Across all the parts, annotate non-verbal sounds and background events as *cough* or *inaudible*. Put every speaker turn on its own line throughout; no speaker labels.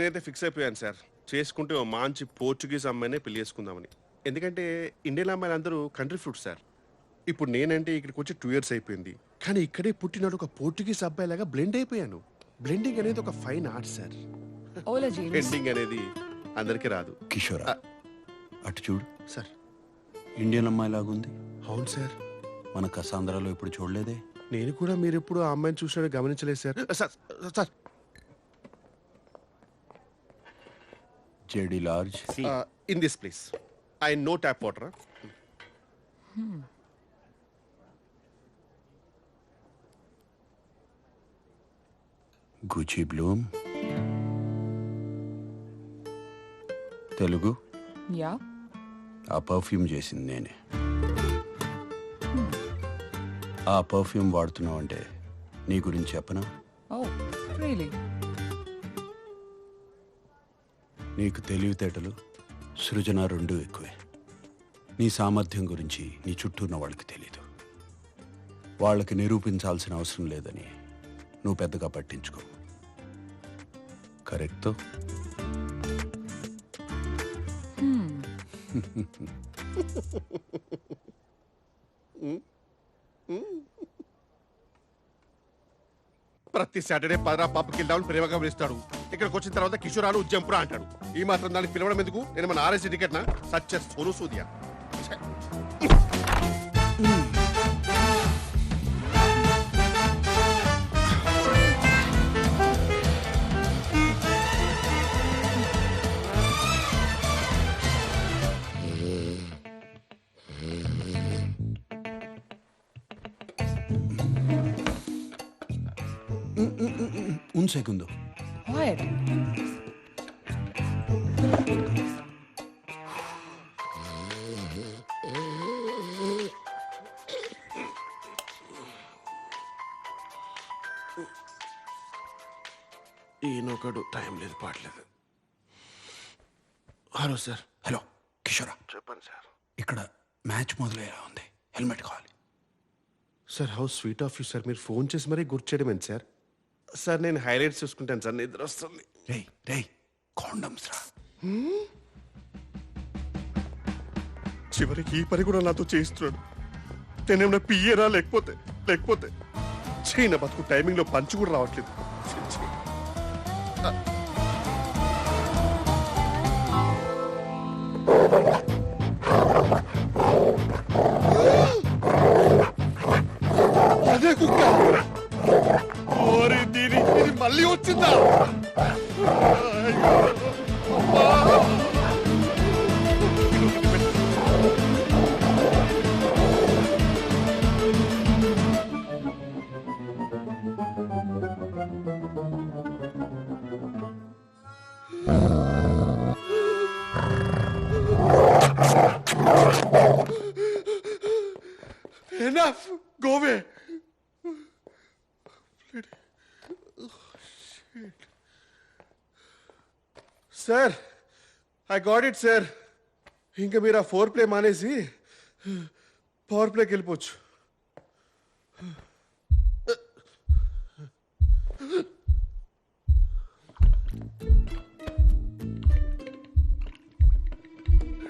నేనైతే ఫిక్స్ అయిపోయాను సార్. చేసుకుంటే ఓ మంచి పోర్చుగీస్ అమ్మాయినే పెళ్ళి చేసుకుందామని. ఎందుకంటే ఇండియన్ అమ్మాయిలు అందరూ కంట్రీ ఫ్రూట్ సార్. ఇప్పుడు నేనంటే ఇక్కడికి వచ్చి టూ ఇయర్స్ అయిపోయింది. కానీ ఇక్కడే పుట్టినాడు ఒక పోర్చుగీస్ అబ్బాయి లాగా బ్లెండ్ అయిపోయాను. బ్లెండింగ్ అనేది ఒక ఫైన్ ఆర్ట్ సార్.
ఓలా
బ్లెండింగ్ అనేది అందరికీ రాదు.
కిషోర్. అటు చూడు.
సార్.
ఇండియన్ అమ్మాయి లాగుంది.
అవును సార్.
మన కసాంధ్రాలో ఇప్పుడు చూడలేదే?
నేను కూడా మీరు ఎప్పుడు ఆ అమ్మాయిని చూసినట్టు గమనించలేదు sir sir sir
HAD large?
Si. Uh, in this place. I know
tap water. Hmm. Gucci Bloom. తెలుగు
యా
ఆ పర్ఫ్యూమ్ చేసింది నేనే ఆ పర్ఫ్యూమ్ వాడుతున్నావు అంటే నీ గురించి చెప్పనా
ఓ రియలీ
నీకు తెలివితేటలు సృజన రెండూ ఎక్కువే. నీ సామర్థ్యం గురించి నీ చుట్టూ ఉన్న వాళ్ళకి తెలీదు. వాళ్ళకి నిరూపించాల్సిన అవసరం లేదని నువ్వు పెద్దగా పట్టించుకో. కరెక్టో? *laughs*
ప్రతి సాటర్డే పదరా పాపకి వెళ్దామని ప్రేమగా పిలుస్తాడు ఇక్కడికి వచ్చిన తర్వాత కిషోరాలు జంపురా అంటాడు. ఈ మాత్రం దాన్ని పిలవడం ఎందుకు? నేను మన ఆర్ఎస్ టికెట్ నా సత్య సోను సూదియా.
Un segundo.
వాట్
ఈయనొకడు టైం లేదు పాటలేదు హలో సార్.
హలో కిషోరా.
చెప్పండి సార్.
ఇక్కడ మ్యాచ్ మొదలయ్యేలా ఉంది. హెల్మెట్ కావాలి.
Sir how sweet of you sir. మీరు ఫోన్ చేసి మరీ గుర్తు చేయడం ఏంటి సార్? సార్ నేను హైలైట్స్ చూసుకుంటాను సార్. నిద్ర వస్తుంది.
రేయ్ రేయ్ కాండమ్స్ రా.
చివరికి ఈ పని కూడా నాతో చేయిస్తున్నాడు. నేనేమన్నా పియ్యరా లేకపోతే లేకపోతే. చైన బతుకు టైమింగ్లో పంచ్ కూడా రావట్లేదు. maliutida! Enough! Go away! Sir I got it sir ఇంకా మీరు ఆ ఫోర్ ప్లే మానేసి పవర్ ప్లేకి వెళ్ళిపోవచ్చు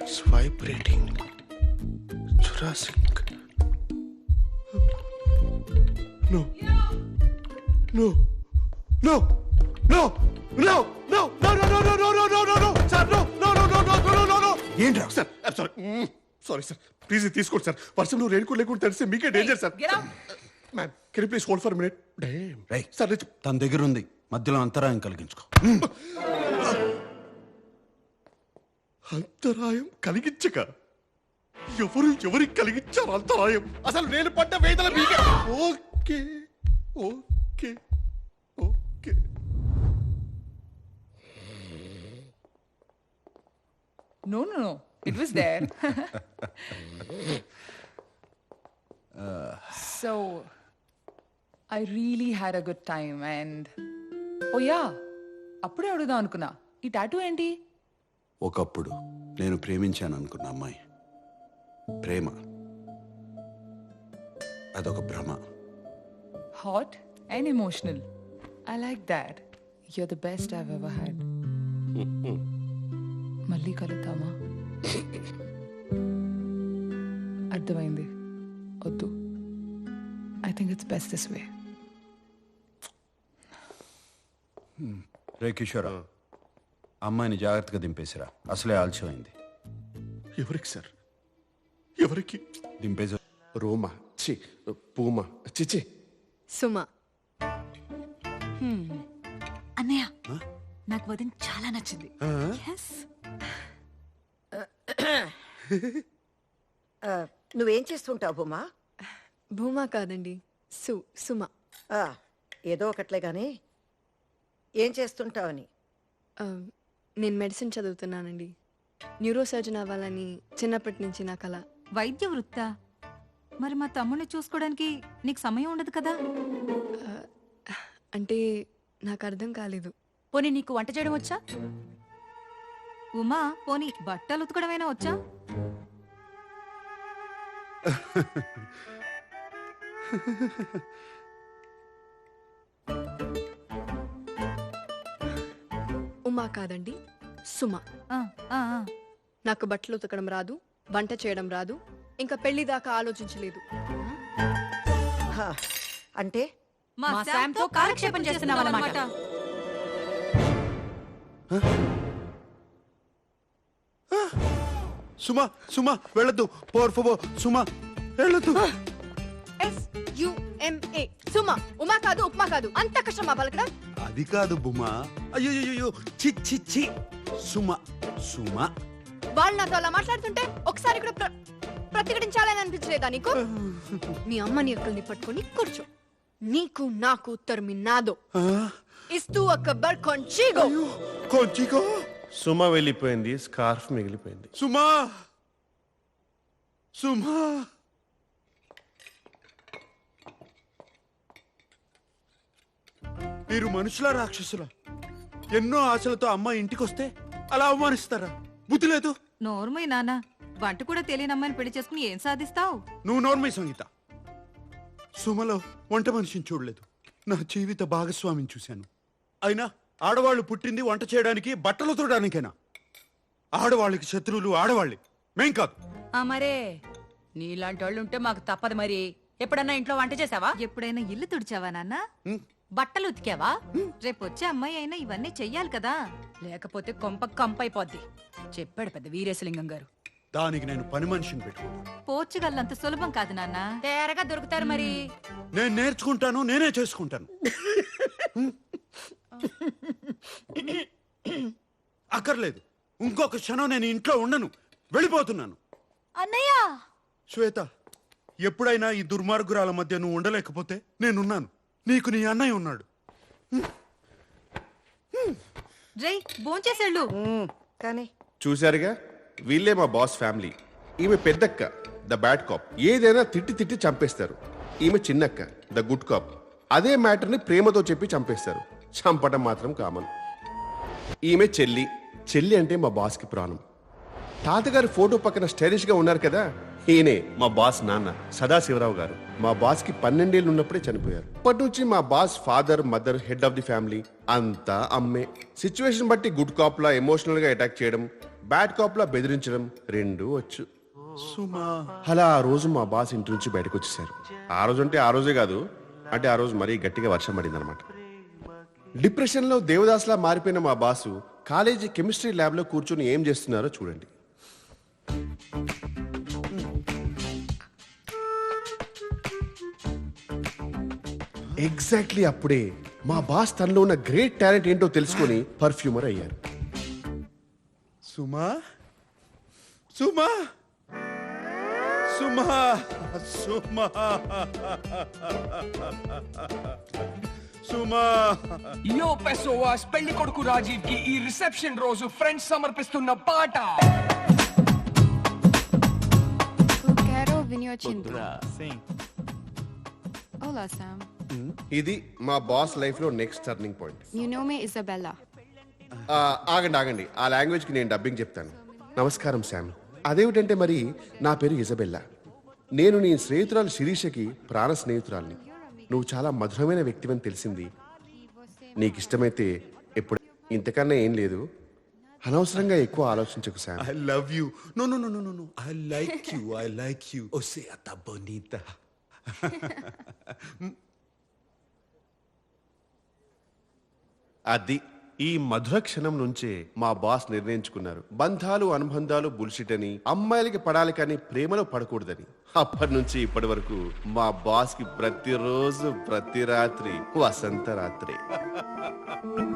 it's vibrating Jurassic No. No. No. No. No. Sir sorry sorry sir please తీసుకోండి సార్ వర్షంలో రెయిన్ కోట్ లేకుండా తెలిస్తే మీకే danger sir. Ma'am can please hold for minute sir
తన దగ్గర ఉంది మధ్యలో అంతరాయం కలిగించుకో
అంతరాయం కలిగించక ఎవరు ఎవరికి కలిగించారు అంతరాయం అసలు నేను పడ్డ వేదన మీకే okay okay
No, no, no. It was there. *laughs* *laughs* so, I really had a good time and. Oh, yeah. అప్పుడే అడుగుదాం అనుకున్నా ఈ టాటూ ఏంటి
ఒకప్పుడు నేను ప్రేమించాను అనుకున్న అమ్మాయి ప్రేమ అదొక భ్రమ
hot and emotional I like that you're the best I've ever had కలుద్దామా? అర్థమైంది. వద్దు. I think it's best this way
రే కిషోరా అమ్మాయిని జాగ్రత్తగా దింపేసిరా. అసలే ఆలస్యమైంది.
ఎవరికి సార్? ఎవరికి?
దింపేసి
రోమా. చి పూమా. చిచి
సుమ.
అన్నయ్య నాకు వదిన చాలా నచ్చింది.
ఆ, నువ్వేం చేస్తుంటావు బొమ్మా
భూమా కాదండి సు సుమ.
ఆ, ఏదో ఒకట్లే గాని. ఏం చేస్తుంటావని?
ఆ, నేను మెడిసిన్ చదువుతున్నానండి. న్యూరో సర్జన్ అవ్వాలని చిన్నప్పటి నుంచి నా కల.
వైద్య వృత్తా? మరి మా తమ్ముడిని చూసుకోవడానికి నీకు సమయం ఉండదు కదా?
అంటే నాకు అర్థం కాలేదు.
పోనీ నీకు వంట చేయడం వచ్చా? ఉమా పోనీ బట్టలు ఉతకడమైనా వచ్చా?
ఉమా కాదండి సుమ.
ఆ, ఆ, ఆ.
నాకు బట్టలు ఉతకడం రాదు వంట చేయడం రాదు ఇంకా పెళ్ళి దాకా ఆలోచించలేదు.
హా, అంటే?
మా శామ్తో కాలక్షేపం చేస్తున్నావన్నమాట
సుమా సుమా వెళ్ళొద్దు. పోర్ ఫోబో సుమా వెళ్ళొద్దు.
ఎస్ యుఎంఏ సుమ ఉమా కాదు ఉప్మా కాదు. అంత కష్టమా పలకడం
అది కాదు బుమా. అయ్యో చి చి చి సుమ సుమ.
వాళ్ళు నాతో అలా మాట్లాడుతుంటే ఒకసారి కూడా ప్ర- ప్రతిఘటించాలని అనిపించలేదా నీకు? మీ అమ్మని అక్కల్ని పట్టుకొని కూర్చో. నీకు నాకు ఉత్తరం నాదో.
ఆ,
ఇస్తూ ఒక బర్ కొంచిగో.
అయ్యో, కొంచికో
సుమ వెళ్ళిపోయింది స్కార్ఫ్ మిగిలిపోయింది.
సుమా! సుమా! మీరు మనుషుల రాక్షసుల? ఎన్నో ఆశలతో అమ్మ ఇంటికొస్తే అలా అవమానిస్తారా? బుద్ధి లేదు.
నోర్మయ్య నాన్న వంట కూడా తెలియని అమ్మాయిని పెళ్ళి చేసుకుని ఏం సాధిస్తావు?
నువ్వు నోర్మై సంగీత. సుమలో వంట మనిషిని చూడలేదు. నా జీవిత భాగస్వామిని చూశాను. అయినా ఆడవాళ్ళు పుట్టింది వంట చేయడానికి బట్టలు తోడానికేనా ఆడవాళ్ళకి శత్రువులు ఆడవాళ్ళే. మేం కాదు.
ఆ మరే నీలాంటి వాళ్ళు ఉంటే మాకు తప్పదు మరి. ఎప్పుడన్నా ఇంట్లో వంట చేసావా?
ఎప్పుడైనా ఇల్లు తుడిచావా నాన్న?
ఉం?
బట్టలు ఉతికావా?
రేపు వచ్చే అమ్మాయి అయినా ఇవన్నీ చెయ్యాలి కదా.
లేకపోతే కొంప కంపైపోద్ది. చెప్పాడు పెద్ద వీరేశలింగం గారు.
దానికి నేను పని మనిషిని పెట్టుకున్నాను
పోర్చుగల్ అంత సులభం కాదు నాన్న.
తేరగా దొరుకుతారు మరి.
నేను నేర్చుకుంటాను నేనే చేసుకుంటాను. *laughs* అక్కర్లేదు. ఇంకొక క్షణం నేను ఇంట్లో ఉండను. వెళ్ళిపోతున్నాను.
అన్నయ్య!
శ్వేత ఎప్పుడైనా ఈ దుర్మార్గురాల మధ్య నువ్వు ఉండలేకపోతే నేనున్నాను. నీకు నీ అన్నయ్య ఉన్నాడు.
భోంచేసేళ్ళు.
కానీ.
చూశారుగా? వీళ్ళే మా బాస్ ఫ్యామిలీ. ఈమె పెద్దక్క ద బ్యాడ్ కాప్. ఏదైనా తిట్టి తిట్టి చంపేస్తారు. ఈమె చిన్నక్క ద గుడ్ కాప్. అదే మ్యాటర్ని ప్రేమతో చెప్పి చంపేస్తారు. చంపటం మాత్రం కామన్. ఈమె చెల్లి. చెల్లి అంటే మా బాస్కి ప్రాణం. తాతగారి ఫోటో పక్కన స్టైలిష్గా ఉన్నారు కదా? ఈయనే మా బాస్ నాన్న సదాశివరావు గారు. మా బాస్కి పన్నెండేళ్ళు ఉన్నప్పుడే చనిపోయారు. అప్పటి నుంచి మా boss father mother head of the family అంతా అమ్మే. సిచ్యువేషన్ బట్టి గుడ్ కాప్ లా ఎమోషనల్గా అటాక్ చేయడం బ్యాడ్ కాప్ లా బెదిరించడం రెండూ వచ్చు.
సుమా.
అలా ఆ రోజు మా బాస్ ఇంటి నుంచి బయటకు వచ్చేసారు ఆ రోజు అంటే ఆ రోజే కాదు. అంటే ఆ రోజు మరీ గట్టిగా వర్షం పడింది అనమాట డిప్రెషన్లో దేవదాస్లా మారిపోయిన మా బాసు కాలేజీ కెమిస్ట్రీ ల్యాబ్లో కూర్చొని ఏం చేస్తున్నారో చూడండి. ఎగ్జాక్ట్లీ అప్పుడే మా బాస్ తనలో ఉన్న గ్రేట్ టాలెంట్ ఏంటో తెలుసుకొని పర్ఫ్యూమర్ అయ్యారు.
సుమా? సుమా? సుమా? సుమా? సుమా.
యో పెసోవాస్ పెళ్ళి కొడుకు రాజీవ్కి ఈ రిసెప్షన్ రోజు ఫ్రెండ్స్ సమర్పిస్తున్న పాట.
Quero vinho tinto. Olá, Sam.
ఇది మా బాస్ లైఫ్లో next turning point
You know me, Isabella.
ఆ, ఆగండి ఆగండి. ఆ లాంగ్వేజ్కి నేను డబ్బింగ్ చెప్తాను. నమస్కారం శామ్ అదేమిటంటే మరి నా పేరు ఇజబెల్లా నేను నీ స్నేహితురాలు శిరీషకి ప్రాణ స్నేహితురాల్ని. నువ్వు చాలా మధురమైన వ్యక్తివని తెలిసింది నీకు ఇష్టమైతే ఎప్పుడు ఇంతకన్నా ఏం లేదు అనవసరంగా ఎక్కువ ఆలోచించకు
love you. No, no, no, no, no, no. I like you. I like you. O sea, tan bonita. *laughs*
అది ఈ మధుర క్షణం నుంచే మా బాస్ నిర్ణయించుకున్నారు. బంధాలు అనుబంధాలు బుల్షిట్ అని అమ్మాయిలకి పడాలి కానీ ప్రేమలో పడకూడదని. అప్పటి నుంచి ఇప్పటి వరకు మా బాస్కి ప్రతిరోజు ప్రతి రాత్రి వసంత రాత్రి